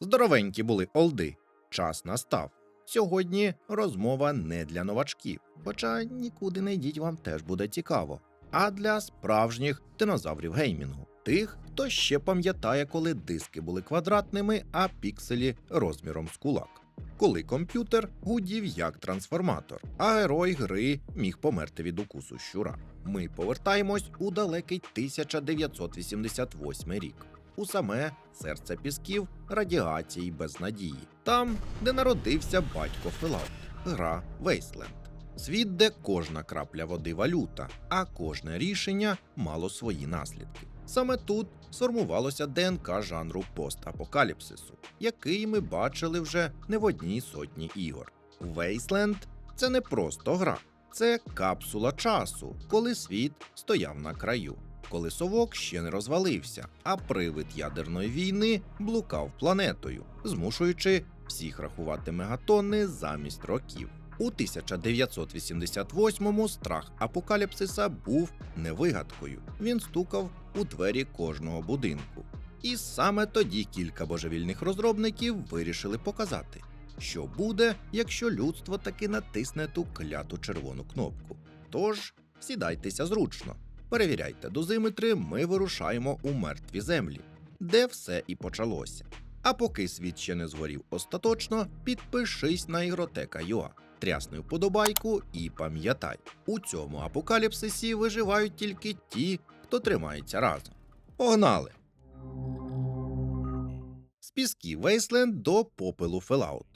Здоровенькі були олди. Час настав. Сьогодні розмова не для новачків, хоча нікуди не йдіть вам теж буде цікаво, а для справжніх динозаврів геймінгу. Тих, хто ще пам'ятає, коли диски були квадратними, а пікселі розміром з кулак. Коли комп'ютер гудів як трансформатор, а герой гри міг померти від укусу щура. Ми повертаємось у далекий 1988 рік у саме серце пісків радіації й безнадії, там, де народився батько Фелаут, гра Вейсленд. Світ, де кожна крапля води валюта, а кожне рішення мало свої наслідки. Саме тут сформувалося ДНК жанру постапокаліпсису, який ми бачили вже не в одній сотні ігор. Вейсленд це не просто гра, це капсула часу, коли світ стояв на краю коли совок ще не розвалився, а привид ядерної війни блукав планетою, змушуючи всіх рахувати мегатонни замість років. У 1988-му страх апокаліпсиса був не вигадкою. Він стукав у двері кожного будинку. І саме тоді кілька божевільних розробників вирішили показати, що буде, якщо людство таки натисне ту кляту червону кнопку. Тож сідайтеся зручно, перевіряйте дозиметри, ми вирушаємо у мертві землі, де все і почалося. А поки світ ще не згорів остаточно, підпишись на ігротека.ua, трясни вподобайку і пам'ятай, у цьому апокаліпсисі виживають тільки ті, хто тримається разом. Погнали! З пісків Вейсленд до попелу Фелаут.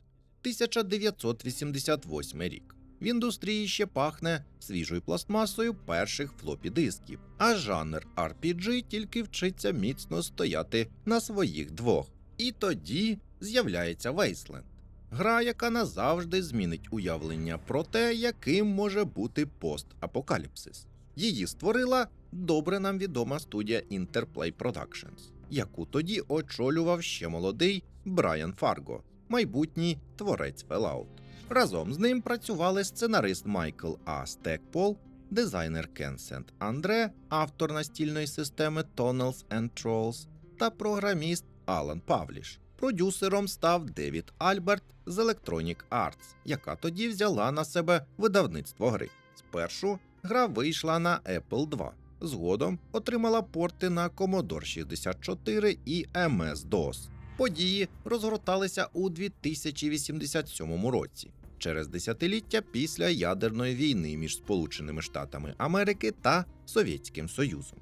1988 рік. В індустрії ще пахне свіжою пластмасою перших флопі дисків, а жанр RPG тільки вчиться міцно стояти на своїх двох. І тоді з'являється Wasteland. Гра, яка назавжди змінить уявлення про те, яким може бути постапокаліпсис. Її створила добре нам відома студія Interplay Productions, яку тоді очолював ще молодий Брайан Фарго, майбутній творець Fallout. Разом з ним працювали сценарист Майкл А. Стекпол, дизайнер Кен Сент Андре, автор настільної системи Tunnels and Trolls та програміст Алан Павліш. Продюсером став Девід Альберт з Electronic Arts, яка тоді взяла на себе видавництво гри. Спершу гра вийшла на Apple II, згодом отримала порти на Commodore 64 і MS-DOS. Події розгорталися у 2087 році, через десятиліття після ядерної війни між Сполученими Штатами Америки та Совєтським Союзом.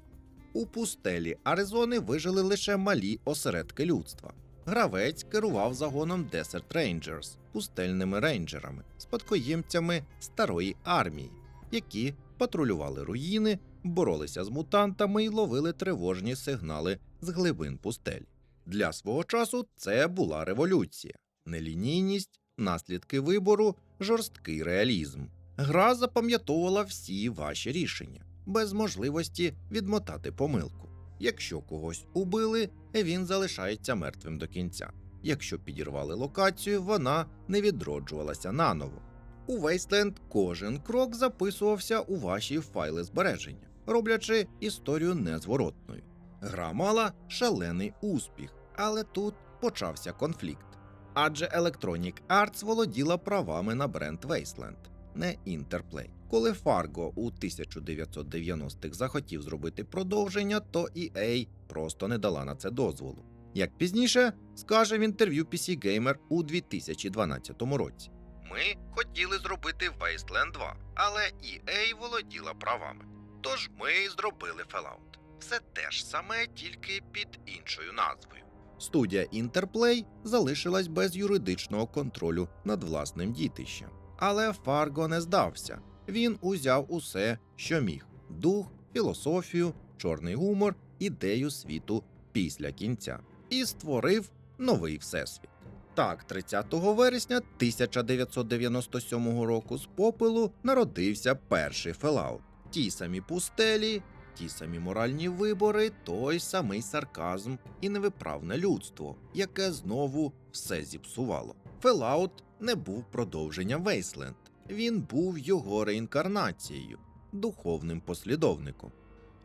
У пустелі Аризони вижили лише малі осередки людства. Гравець керував загоном Desert Rangers, пустельними рейнджерами, спадкоємцями старої армії, які патрулювали руїни, боролися з мутантами і ловили тривожні сигнали з глибин пустель. Для свого часу це була революція, нелінійність, наслідки вибору, жорсткий реалізм. Гра запам'ятовувала всі ваші рішення, без можливості відмотати помилку. Якщо когось убили, він залишається мертвим до кінця. Якщо підірвали локацію, вона не відроджувалася наново. У Wasteland кожен крок записувався у ваші файли збереження, роблячи історію незворотною. Гра мала шалений успіх, але тут почався конфлікт. Адже Electronic Arts володіла правами на бренд Wasteland, не Interplay. Коли Fargo у 1990-х захотів зробити продовження, то EA просто не дала на це дозволу. Як пізніше скаже в інтерв'ю PC Gamer у 2012 році. Ми хотіли зробити Wasteland 2, але EA володіла правами. Тож ми зробили Fallout. Все те ж саме, тільки під іншою назвою. Студія Interplay залишилась без юридичного контролю над власним дітищем. Але Фарго не здався. Він узяв усе, що міг: дух, філософію, чорний гумор, ідею світу після кінця, і створив новий всесвіт. Так, 30 вересня 1997 року з попелу народився перший Fallout. Ті самі пустелі, ті самі моральні вибори, той самий сарказм і невиправне людство, яке знову все зіпсувало. Fallout не був продовженням Wasteland, він був його реінкарнацією, духовним послідовником.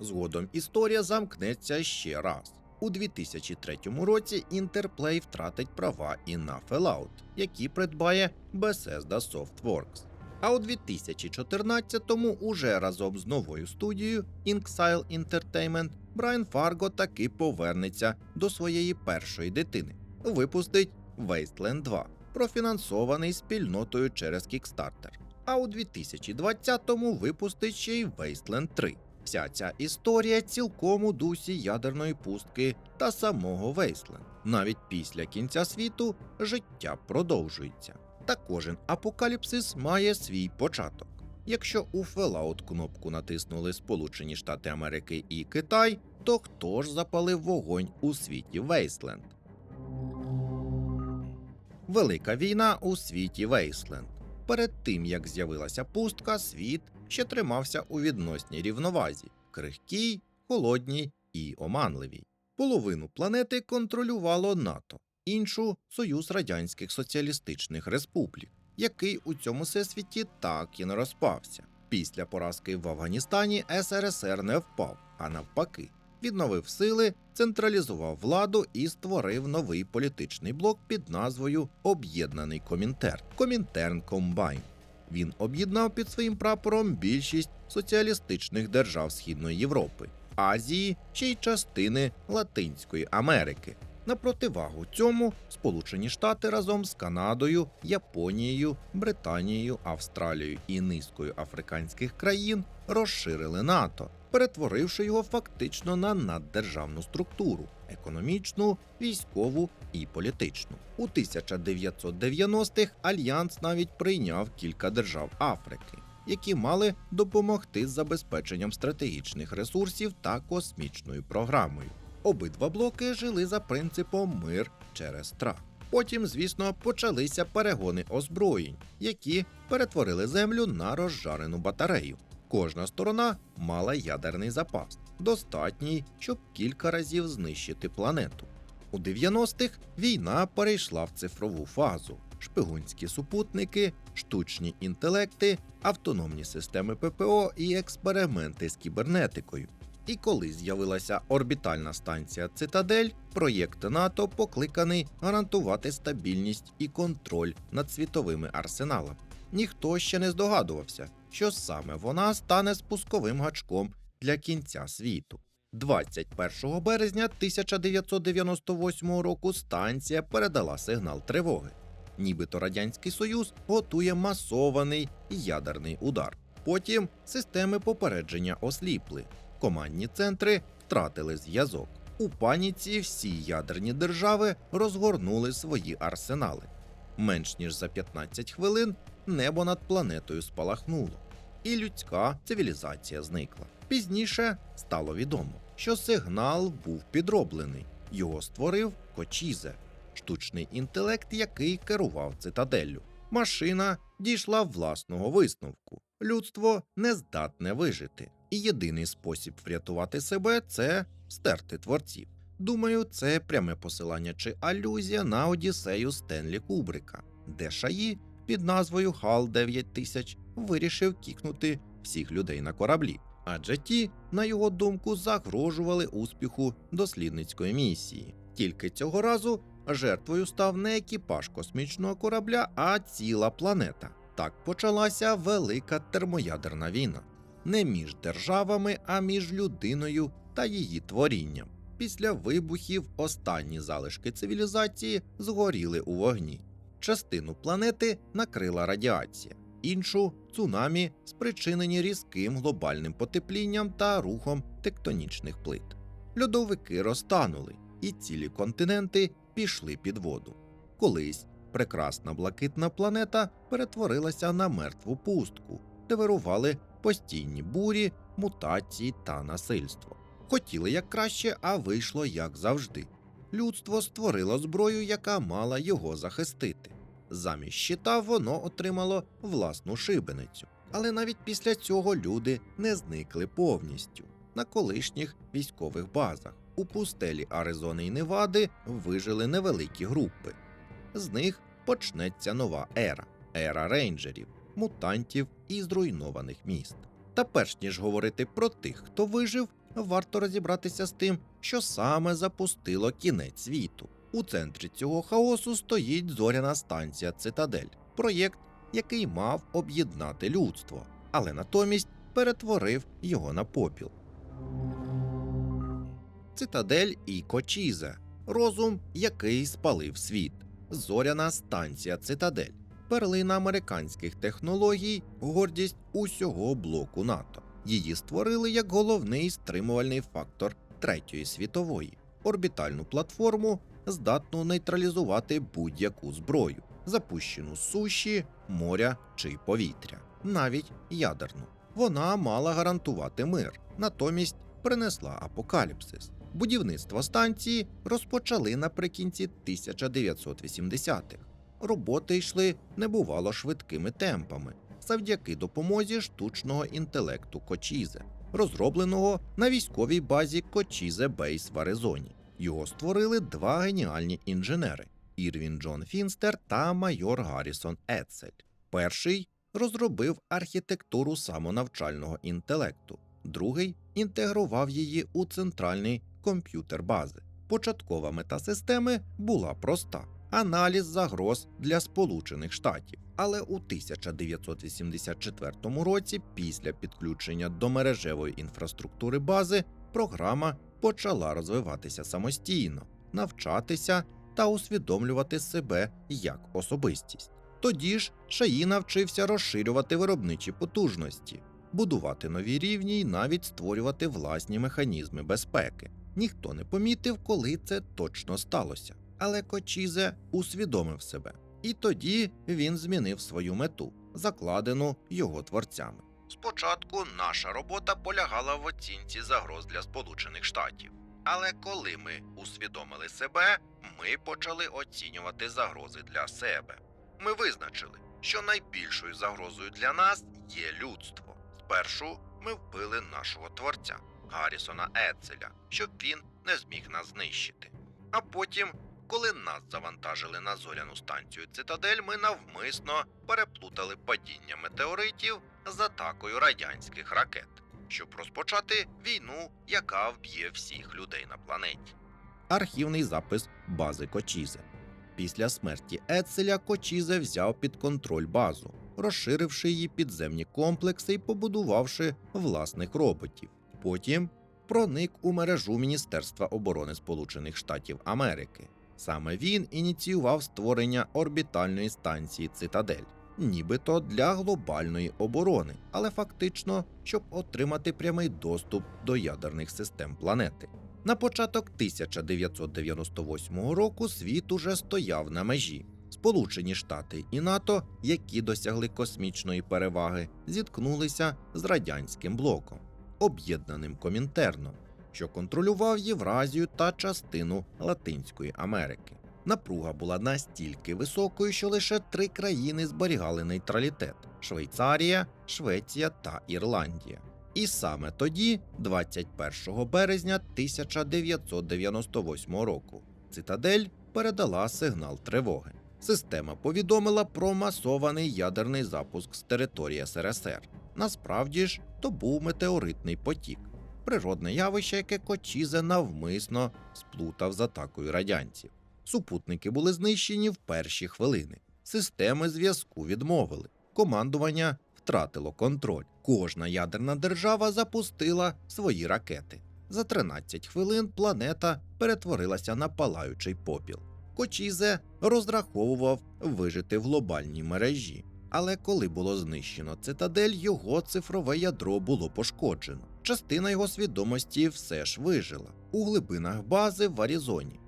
Згодом історія замкнеться ще раз. У 2003 році Interplay втратить права і на Fallout, які придбає Bethesda Softworks. А у 2014-му уже разом з новою студією Inxile Entertainment Брайан Фарго таки повернеться до своєї першої дитини, випустить Wasteland 2, профінансований спільнотою через Kickstarter. А у 2020-му випустить ще й Wasteland 3. Вся ця історія цілком у дусі ядерної пустки та самого Wasteland. Навіть після кінця світу життя продовжується. Та кожен апокаліпсис має свій початок. Якщо у Fallout кнопку натиснули Сполучені Штати Америки і Китай, то хто ж запалив вогонь у світі Wasteland? Велика війна у світі Wasteland. Перед тим як з'явилася пустка, світ ще тримався у відносній рівновазі крихкій, холодній і оманливій. Половину планети контролювало НАТО, іншу Союз Радянських Соціалістичних Республік, який у цьому всесвіті так і не розпався. Після поразки в Афганістані СРСР не впав, а навпаки, відновив сили, централізував владу і створив новий політичний блок під назвою Об'єднаний Комінтерн Комінтерн Комбайн. Він об'єднав під своїм прапором більшість соціалістичних держав Східної Європи, Азії ще й частини Латинської Америки. На противагу цьому Сполучені Штати разом з Канадою, Японією, Британією, Австралією і низкою африканських країн розширили НАТО, перетворивши його фактично на наддержавну структуру економічну, військову і політичну. У 1990-х альянс навіть прийняв кілька держав Африки, які мали допомогти з забезпеченням стратегічних ресурсів та космічною програмою. Обидва блоки жили за принципом мир через страх. Потім, звісно, почалися перегони озброєнь, які перетворили землю на розжарену батарею. Кожна сторона мала ядерний запас, достатній, щоб кілька разів знищити планету. У 90-х війна перейшла в цифрову фазу. Шпигунські супутники, штучні інтелекти, автономні системи ППО і експерименти з кібернетикою. І коли з'явилася орбітальна станція Цитадель, проєкт НАТО покликаний гарантувати стабільність і контроль над світовими арсеналами. Ніхто ще не здогадувався, що саме вона стане спусковим гачком для кінця світу. 21 березня 1998 року станція передала сигнал тривоги. Нібито Радянський Союз готує масований ядерний удар. Потім системи попередження осліпли. Командні центри втратили зв'язок. У паніці всі ядерні держави розгорнули свої арсенали. Менш ніж за 15 хвилин небо над планетою спалахнуло, і людська цивілізація зникла. Пізніше стало відомо, що сигнал був підроблений. Його створив Кочізе, штучний інтелект, який керував цитаделлю. Машина дійшла власного висновку. Людство не здатне вижити, і єдиний спосіб врятувати себе це стерти творців. Думаю, це пряме посилання чи алюзія на Одіссею Стенлі Кубрика, де Шаї під назвою Хал 9000 вирішив кікнути всіх людей на кораблі, адже ті, на його думку, загрожували успіху дослідницької місії. Тільки цього разу жертвою став не екіпаж космічного корабля, а ціла планета. Так почалася велика термоядерна війна не між державами, а між людиною та її творінням. Після вибухів останні залишки цивілізації згоріли у вогні. Частину планети накрила радіація, іншу цунамі, спричинені різким глобальним потеплінням та рухом тектонічних плит. Льодовики розтанули, і цілі континенти пішли під воду. Колись прекрасна блакитна планета перетворилася на мертву пустку, де вирували постійні бурі, мутації та насильство. Хотіли як краще, а вийшло як завжди. Людство створило зброю, яка мала його захистити. Замість щита воно отримало власну шибеницю. Але навіть після цього люди не зникли повністю. На колишніх військових базах у пустелі Аризони і Невади вижили невеликі групи. З них почнеться нова ера ера рейнджерів, мутантів і зруйнованих міст. Та перш ніж говорити про тих, хто вижив, варто розібратися з тим, що саме запустило кінець світу. У центрі цього хаосу стоїть зоряна станція Цитадель, проєкт, який мав об'єднати людство, але натомість перетворив його на попіл. Цитадель і Кочізе розум, який спалив світ. Зоряна станція Цитадель, перлина американських технологій, гордість усього блоку НАТО. Її створили як головний стримувальний фактор Третьої світової, орбітальну платформу, здатну нейтралізувати будь-яку зброю, запущену з суші, моря чи повітря, навіть ядерну. Вона мала гарантувати мир, натомість принесла апокаліпсис. Будівництво станції розпочали наприкінці 1980-х. Роботи йшли небувало швидкими темпами завдяки допомозі штучного інтелекту Кочізе, розробленого на військовій базі Кочізе Бейс в Аризоні. Його створили два геніальні інженери Ірвін Джон Фінстер та майор Гаррісон Ецель. Перший розробив архітектуру самонавчального інтелекту, другий інтегрував її у центральний комп'ютер бази. Початкова мета системи була проста аналіз загроз для Сполучених Штатів. Але у 1984 році, після підключення до мережевої інфраструктури бази, програма почала розвиватися самостійно, навчатися та усвідомлювати себе як особистість. Тоді ж Шаї навчився розширювати виробничі потужності, будувати нові рівні і навіть створювати власні механізми безпеки. Ніхто не помітив, коли це точно сталося. Але Кочізе усвідомив себе, і тоді він змінив свою мету, закладену його творцями. Спочатку наша робота полягала в оцінці загроз для Сполучених Штатів. Але коли ми усвідомили себе, ми почали оцінювати загрози для себе. Ми визначили, що найбільшою загрозою для нас є людство. Спершу ми вбили нашого творця Гаррісона Ецеля, щоб він не зміг нас знищити. А потім, коли нас завантажили на зоряну станцію Цитадель, ми навмисно переплутали падіння метеоритів з атакою радянських ракет, щоб розпочати війну, яка вб'є всіх людей на планеті. Архівний запис бази Кочізе. Після смерті Ецеля Кочізе взяв під контроль базу, розширивши її підземні комплекси і побудувавши власних роботів. Потім проник у мережу Міністерства оборони Сполучених Штатів Америки. Саме він ініціював створення орбітальної станції Цитадель, нібито для глобальної оборони, але фактично, щоб отримати прямий доступ до ядерних систем планети. На початок 1998 року світ уже стояв на межі. Сполучені Штати і НАТО, які досягли космічної переваги, зіткнулися з радянським блоком, об'єднаним Комінтерном, що контролював Євразію та частину Латинської Америки. Напруга була настільки високою, що лише три країни зберігали нейтралітет: Швейцарія, Швеція та Ірландія. І саме тоді, 21 березня 1998 року, Цитадель передала сигнал тривоги. Система повідомила про масований ядерний запуск з території СРСР. Насправді ж, то був метеоритний потік, природне явище, яке Кочізе навмисно сплутав з атакою радянців. Супутники були знищені в перші хвилини. Системи зв'язку відмовили. Командування втратило контроль. Кожна ядерна держава запустила свої ракети. За 13 хвилин планета перетворилася на палаючий попіл. Кочізе розраховував вижити в глобальній мережі. Але коли було знищено цитадель, його цифрове ядро було пошкоджено. Частина його свідомості все ж вижила у глибинах бази в Аризоні.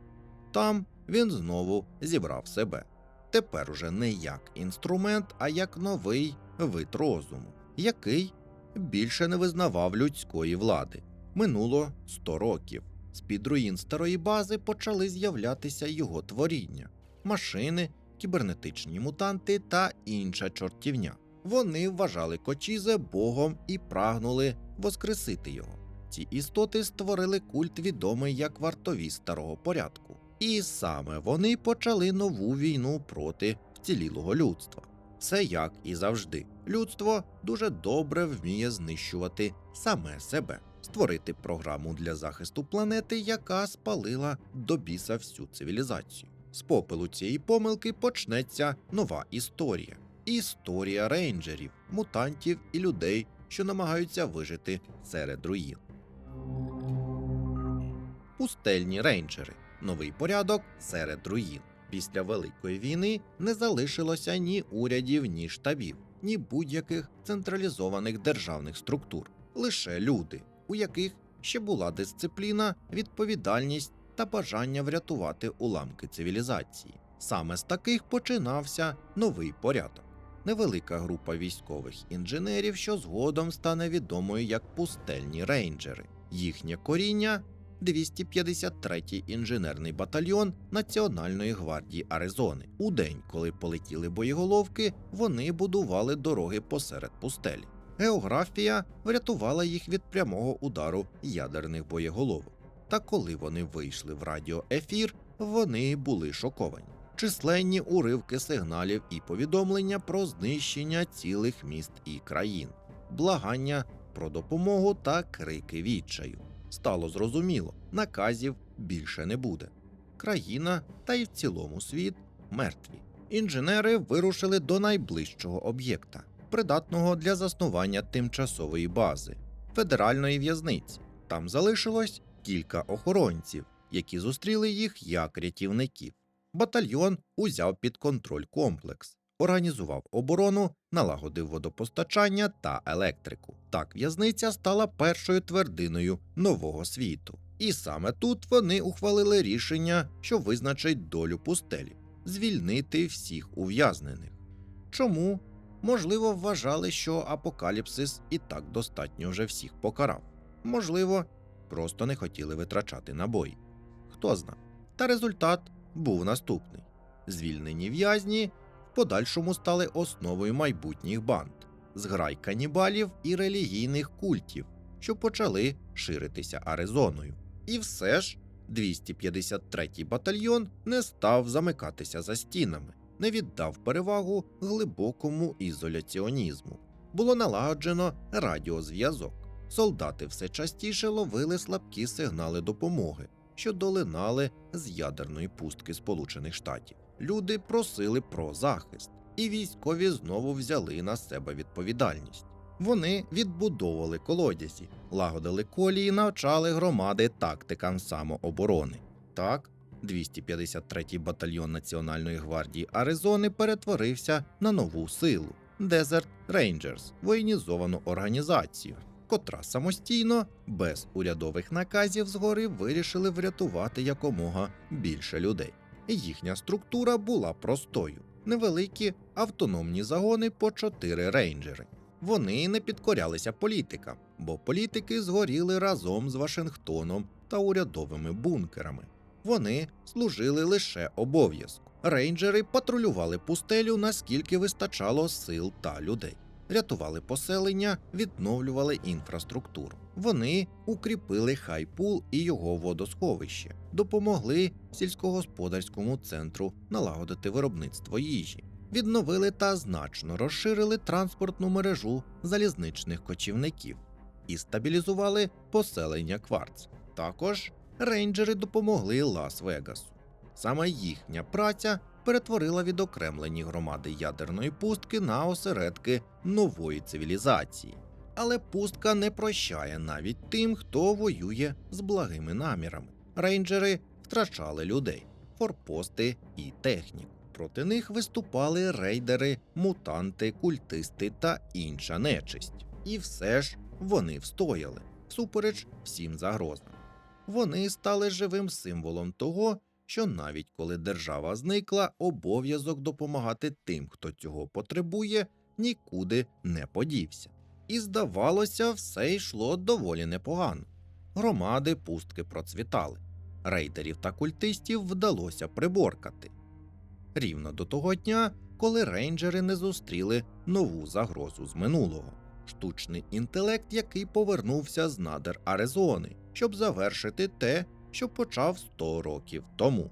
Там він знову зібрав себе. Тепер уже не як інструмент, а як новий вид розуму, який більше не визнавав людської влади. Минуло 100 років. З-під руїн старої бази почали з'являтися його творіння: машини, кібернетичні мутанти та інша чортівня. Вони вважали Кочізе богом і прагнули воскресити його. Ці істоти створили культ відомий як вартові старого порядку. І саме вони почали нову війну проти вцілілого людства. Все як і завжди. Людство дуже добре вміє знищувати саме себе. створити програму для захисту планети, яка спалила до біса всю цивілізацію. З попелу цієї помилки почнеться нова історія. Історія рейнджерів, мутантів і людей, що намагаються вижити серед руїн. Пустельні рейнджери. Новий порядок серед руїн. Після Великої війни не залишилося ні урядів, ні штабів, ні будь-яких централізованих державних структур. Лише люди, у яких ще була дисципліна, відповідальність та бажання врятувати уламки цивілізації. Саме з таких починався новий порядок. Невелика група військових інженерів, що згодом стане відомою як пустельні рейнджери. Їхнє коріння 253-й інженерний батальйон Національної гвардії Аризони. У день, коли полетіли боєголовки, вони будували дороги посеред пустелі. Географія врятувала їх від прямого удару ядерних боєголовок. Та коли вони вийшли в радіоефір, вони були шоковані. Численні уривки сигналів і повідомлення про знищення цілих міст і країн, благання про допомогу та крики відчаю. Стало зрозуміло, наказів більше не буде. Країна та й в цілому світ мертві. Інженери вирушили до найближчого об'єкта, придатного для заснування тимчасової бази федеральної в'язниці. Там залишилось кілька охоронців, які зустріли їх як рятівників. Батальйон узяв під контроль комплекс, організував оборону, налагодив водопостачання та електрику. Так в'язниця стала першою твердиною нового світу. І саме тут вони ухвалили рішення, що визначить долю пустелі звільнити всіх ув'язнених. Чому? Можливо, вважали, що апокаліпсис і так достатньо вже всіх покарав. Можливо, просто не хотіли витрачати набої. Хто зна. Та результат був наступний: звільнені в'язні в подальшому стали основою майбутніх банд, зграй канібалів і релігійних культів, що почали ширитися Аризоною. І все ж 253-й батальйон не став замикатися за стінами, не віддав перевагу глибокому ізоляціонізму. Було налагоджено радіозв'язок. Солдати все частіше ловили слабкі сигнали допомоги, що долинали з ядерної пустки Сполучених Штатів. Люди просили про захист, і військові знову взяли на себе відповідальність. Вони відбудовували колодязі, лагодили колії, навчали громади тактикам самооборони. Так, 253-й батальйон Національної гвардії Аризони перетворився на нову силу Desert Rangers, воєнізовану організацію, котра самостійно, без урядових наказів згори вирішили врятувати якомога більше людей. Їхня структура була простою: невеликі автономні загони по чотири рейнджери. Вони не підкорялися політикам, бо політики згоріли разом з Вашингтоном та урядовими бункерами. Вони служили лише обов'язку. Рейнджери патрулювали пустелю, наскільки вистачало сил та людей, рятували поселення, відновлювали інфраструктуру. Вони укріпили хайпул і його водосховище, допомогли сільськогосподарському центру налагодити виробництво їжі, відновили та значно розширили транспортну мережу залізничних кочівників і стабілізували поселення кварц. Також рейнджери допомогли Лас-Вегасу. Саме їхня праця перетворила відокремлені громади ядерної пустки на осередки нової цивілізації. Але пустка не прощає навіть тим, хто воює з благими намірами. Рейнджери втрачали людей, форпости і техніку. Проти них виступали рейдери, мутанти, культисти та інша нечисть. І все ж вони встояли, всупереч всім загрозам. Вони стали живим символом того, що навіть коли держава зникла, обов'язок допомагати тим, хто цього потребує, нікуди не подівся. І здавалося, все йшло доволі непогано. Громади пустки процвітали, рейдерів та культистів вдалося приборкати. Рівно до того дня, коли рейнджери не зустріли нову загрозу з минулого штучний інтелект, який повернувся з надр Аризони, щоб завершити те, що почав 100 років тому.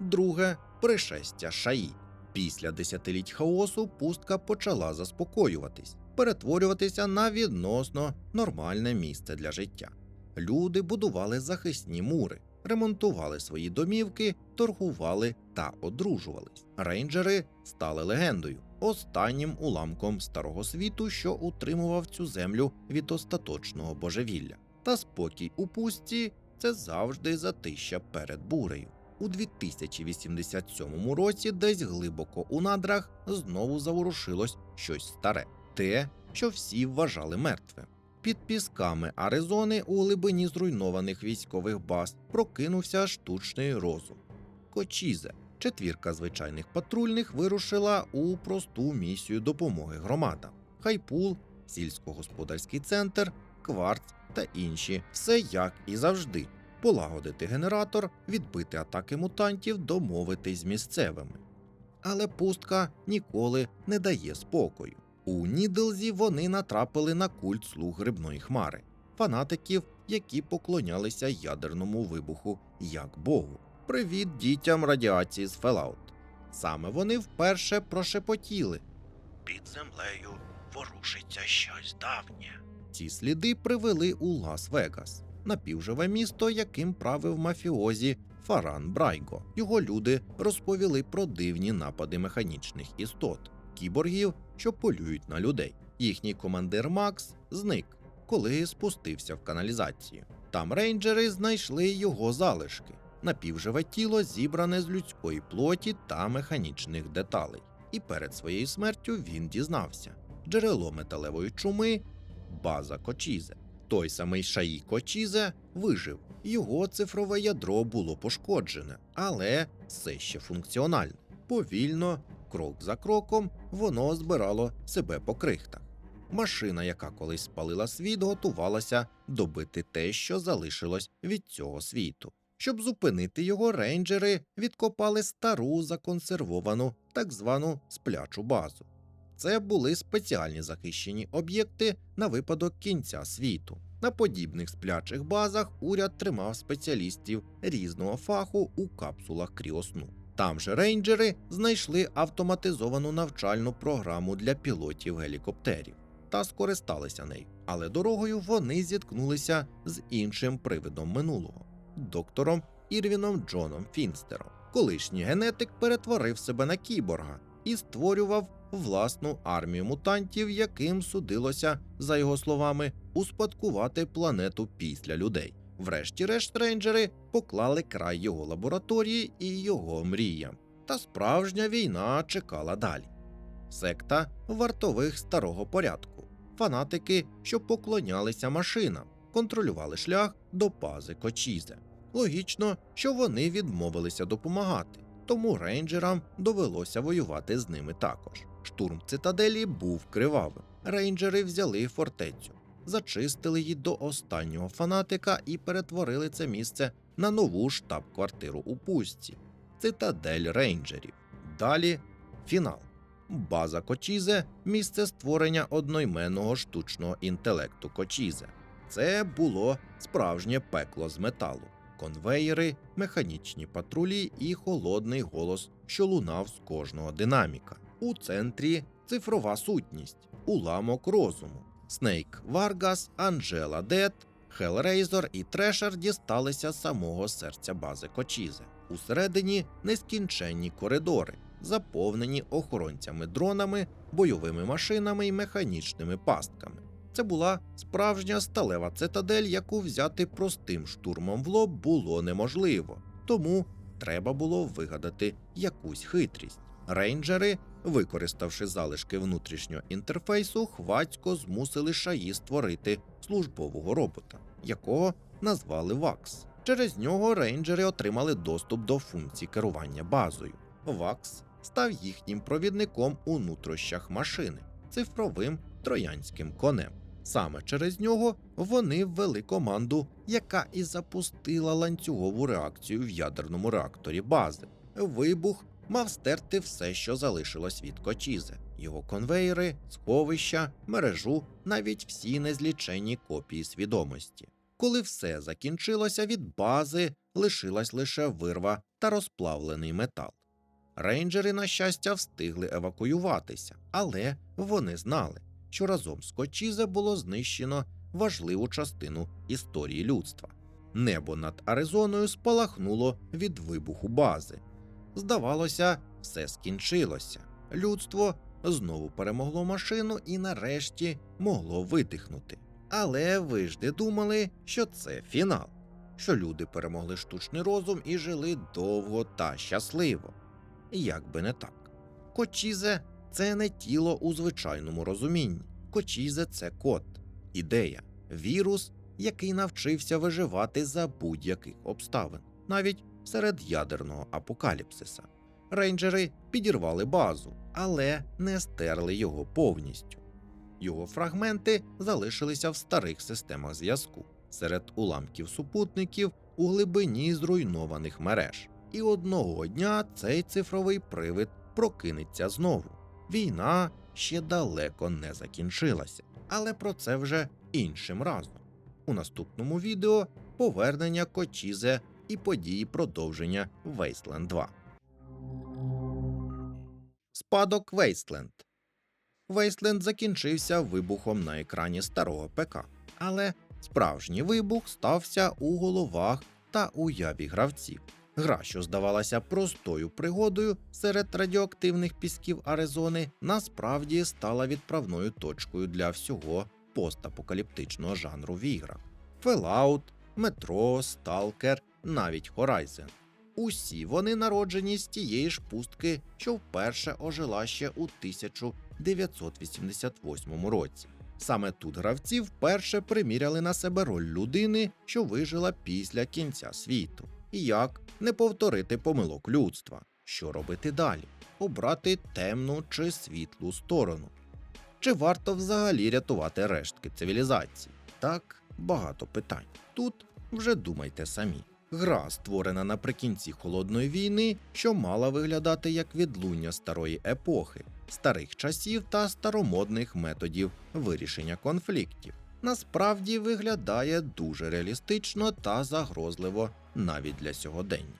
Друге пришестя Шаї. Після десятиліть хаосу пустка почала заспокоюватись. перетворюватися на відносно нормальне місце для життя. Люди будували захисні мури, ремонтували свої домівки, торгували та одружувались. Рейнджери стали легендою, останнім уламком старого світу, що утримував цю землю від остаточного божевілля. Та спокій у пустці це завжди затища перед бурею. У 2087 році, десь глибоко у надрах, знову заворушилось щось старе, те, що всі вважали мертвим. Під пісками Аризони у глибині зруйнованих військових баз прокинувся штучний розум. Кочізе, четвірка звичайних патрульних вирушила у просту місію допомоги громадам. Хайпул, сільськогосподарський центр, кварц та інші все як і завжди. Полагодити генератор, відбити атаки мутантів, домовитись з місцевими. Але пустка ніколи не дає спокою. У Нідлзі вони натрапили на культ слуг грибної хмари, фанатиків, які поклонялися ядерному вибуху як Богу. Привіт дітям радіації з Фелаут. Саме вони вперше прошепотіли. Під землею ворушиться щось давнє. Ці сліди привели у Лас-Вегас, напівживе місто, яким правив мафіозі Фаран Брайго. Його люди розповіли про дивні напади механічних істот, кіборгів, що полюють на людей. Їхній командир Макс зник, коли спустився в каналізацію. Там рейнджери знайшли його залишки, напівживе тіло, зібране з людської плоті та механічних деталей. І перед своєю смертю він дізнався: джерело металевої чуми база Кочізе. Той самий Шаї Кочізе вижив, його цифрове ядро було пошкоджене, але все ще функціональне. Повільно, крок за кроком, воно збирало себе по крихтах. Машина, яка колись спалила світ, готувалася добити те, що залишилось від цього світу. Щоб зупинити його, рейнджери відкопали стару законсервовану так звану сплячу базу. Це були спеціальні захищені об'єкти на випадок кінця світу. На подібних сплячих базах уряд тримав спеціалістів різного фаху у капсулах кріосну. Там же рейнджери знайшли автоматизовану навчальну програму для пілотів гелікоптерів та скористалися нею. Але дорогою вони зіткнулися з іншим привидом минулого доктором Ірвіном Джоном Фінстером. Колишній генетик перетворив себе на кіборга і створював власну армію мутантів, яким судилося, за його словами, успадкувати планету після людей. Врешті-решт рейнджери поклали край його лабораторії і його мріям. Та справжня війна чекала далі. Секта вартових старого порядку, фанатики, що поклонялися машинам, контролювали шлях до бази Кочізе. Логічно, що вони відмовилися допомагати, тому рейнджерам довелося воювати з ними також. Штурм цитаделі був кривавим. Рейнджери взяли фортецю, зачистили її до останнього фанатика і перетворили це місце на нову штаб-квартиру у пустці цитадель рейнджерів. Далі фінал. База Кочізе місце створення одноіменного штучного інтелекту Кочізе. Це було справжнє пекло з металу, конвеєри, механічні патрулі і холодний голос, що лунав з кожного динаміка. У центрі цифрова сутність, уламок розуму. Снейк Варгас, Анджела Дет, Хелрейзор і Трешер дісталися самого серця бази Кочізе. Усередині нескінченні коридори, заповнені охоронцями дронами, бойовими машинами і механічними пастками. Це була справжня сталева цитадель, яку взяти простим штурмом в лоб було неможливо, тому треба було вигадати якусь хитрість. Рейнджери, використавши залишки внутрішнього інтерфейсу, хвацько змусили шаї створити службового робота, якого назвали ВАКС. Через нього рейнджери отримали доступ до функцій керування базою. ВАКС став їхнім провідником у нутрощах машини, цифровим троянським конем. Саме через нього вони ввели команду, яка і запустила ланцюгову реакцію в ядерному реакторі бази. Вибух мав стерти все, що залишилось від Кочізе, його конвейери, сховища, мережу, навіть всі незліченні копії свідомості. Коли все закінчилося, від бази лишилась лише вирва та розплавлений метал. Рейнджери, на щастя, встигли евакуюватися, але вони знали, що разом з Кочізе було знищено важливу частину історії людства. Небо над Аризоною спалахнуло від вибуху бази. Здавалося, все скінчилося. Людство знову перемогло машину і нарешті могло видихнути. Але ви ж не думали, що це фінал, що люди перемогли штучний розум і жили довго та щасливо. Як би не так. Кочізе це не тіло у звичайному розумінні. Кочізе це код, ідея, вірус, який навчився виживати за будь-яких обставин, навіть серед ядерного апокаліпсиса. Рейнджери підірвали базу, але не стерли його повністю. Його фрагменти залишилися в старих системах зв'язку серед уламків супутників у глибині зруйнованих мереж. І одного дня цей цифровий привид прокинеться знову. Війна ще далеко не закінчилася, але про це вже іншим разом. У наступному відео повернення Кочізе і події продовження Wasteland 2. Спадок Wasteland Wasteland закінчився вибухом на екрані старого ПК, але справжній вибух стався у головах та уяві гравців. Гра, що здавалася простою пригодою серед радіоактивних пісків Аризони, насправді стала відправною точкою для всього постапокаліптичного жанру в іграх. Fallout, Metro, Stalker, навіть Horizon. Усі вони народжені з тієї ж пустки, що вперше ожила ще у 1988 році. Саме тут гравці вперше приміряли на себе роль людини, що вижила після кінця світу. І як не повторити помилок людства, що робити далі, обрати темну чи світлу сторону. Чи варто взагалі рятувати рештки цивілізації? Так, багато питань. Тут вже думайте самі. Гра, створена наприкінці холодної війни, що мала виглядати як відлуння старої епохи, старих часів та старомодних методів вирішення конфліктів, насправді виглядає дуже реалістично та загрозливо навіть для сьогодення.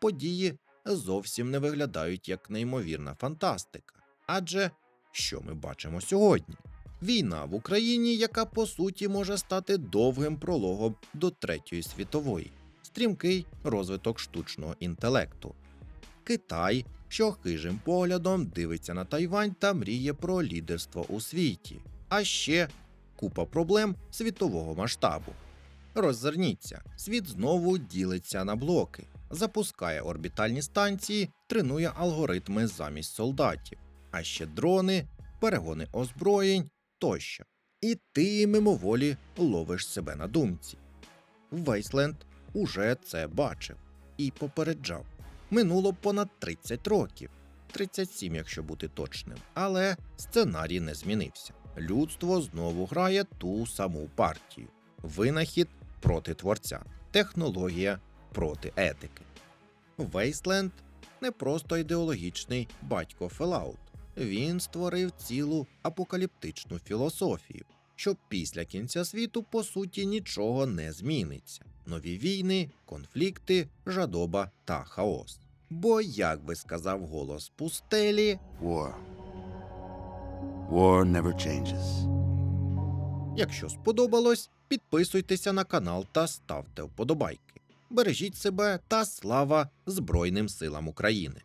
Події зовсім не виглядають як неймовірна фантастика. Адже що ми бачимо сьогодні? Війна в Україні, яка по суті може стати довгим прологом до Третьої світової, стрімкий розвиток штучного інтелекту. Китай, що хижим поглядом дивиться на Тайвань та мріє про лідерство у світі, а ще купа проблем світового масштабу. Роззирніться, світ знову ділиться на блоки, запускає орбітальні станції, тренує алгоритми замість солдатів, а ще дрони, перегони озброєнь тощо. І ти мимоволі ловиш себе на думці. Вейсленд уже це бачив і попереджав. Минуло понад 30 років, 37, якщо бути точним. Але сценарій не змінився. Людство знову грає ту саму партію: винахід проти творця, технологія проти етики. Вейсленд не просто ідеологічний батько Фелаут. Він створив цілу апокаліптичну філософію, що після кінця світу по суті нічого не зміниться. Нові війни, конфлікти, жадоба та хаос. Бо, як би сказав голос пустелі, War. War never changes. якщо сподобалось, підписуйтеся на канал та ставте вподобайки. Бережіть себе та слава Збройним силам України!